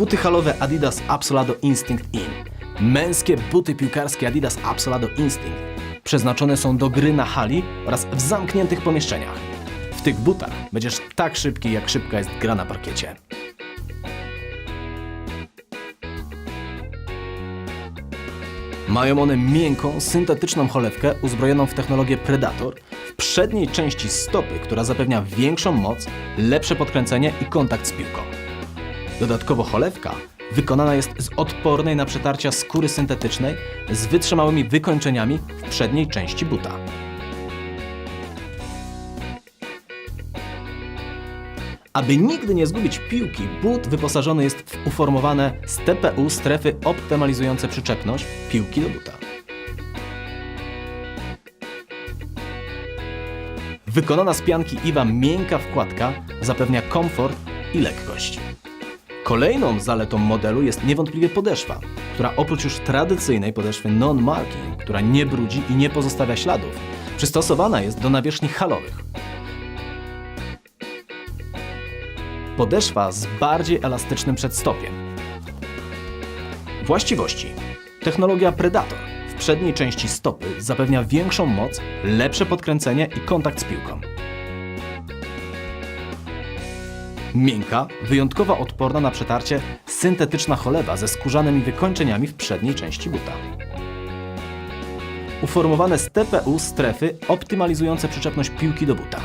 Buty halowe Adidas Absolado Instinct In. Męskie buty piłkarskie Adidas Absolado Instinct przeznaczone są do gry na hali oraz w zamkniętych pomieszczeniach. W tych butach będziesz tak szybki, jak szybka jest gra na parkiecie. Mają one miękką, syntetyczną cholewkę uzbrojoną w technologię Predator w przedniej części stopy, która zapewnia większą moc, lepsze podkręcenie i kontakt z piłką. Dodatkowo cholewka wykonana jest z odpornej na przetarcia skóry syntetycznej z wytrzymałymi wykończeniami w przedniej części buta. Aby nigdy nie zgubić piłki, but wyposażony jest w uformowane z TPU strefy optymalizujące przyczepność piłki do buta. Wykonana z pianki Iwa miękka wkładka zapewnia komfort i lekkość. Kolejną zaletą modelu jest niewątpliwie podeszwa, która oprócz już tradycyjnej podeszwy non-marking, która nie brudzi i nie pozostawia śladów, przystosowana jest do nawierzchni halowych. Podeszwa z bardziej elastycznym przedstopiem. Właściwości. Technologia Predator w przedniej części stopy zapewnia większą moc, lepsze podkręcenie i kontakt z piłką. Miękka, wyjątkowo odporna na przetarcie, syntetyczna cholewa ze skórzanymi wykończeniami w przedniej części buta. Uformowane z TPU strefy optymalizujące przyczepność piłki do buta.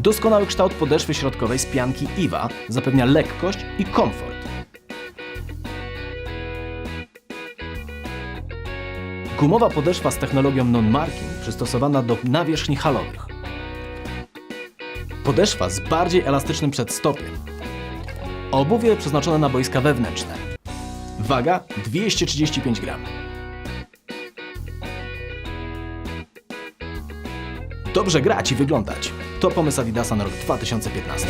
Doskonały kształt podeszwy środkowej z pianki IWA zapewnia lekkość i komfort. Gumowa podeszwa z technologią non-marking przystosowana do nawierzchni halowych. Podeszwa z bardziej elastycznym przedstopiem. Obuwie przeznaczone na boiska wewnętrzne. Waga 235 gram. Dobrze grać i wyglądać. To pomysł Adidasa na rok 2015.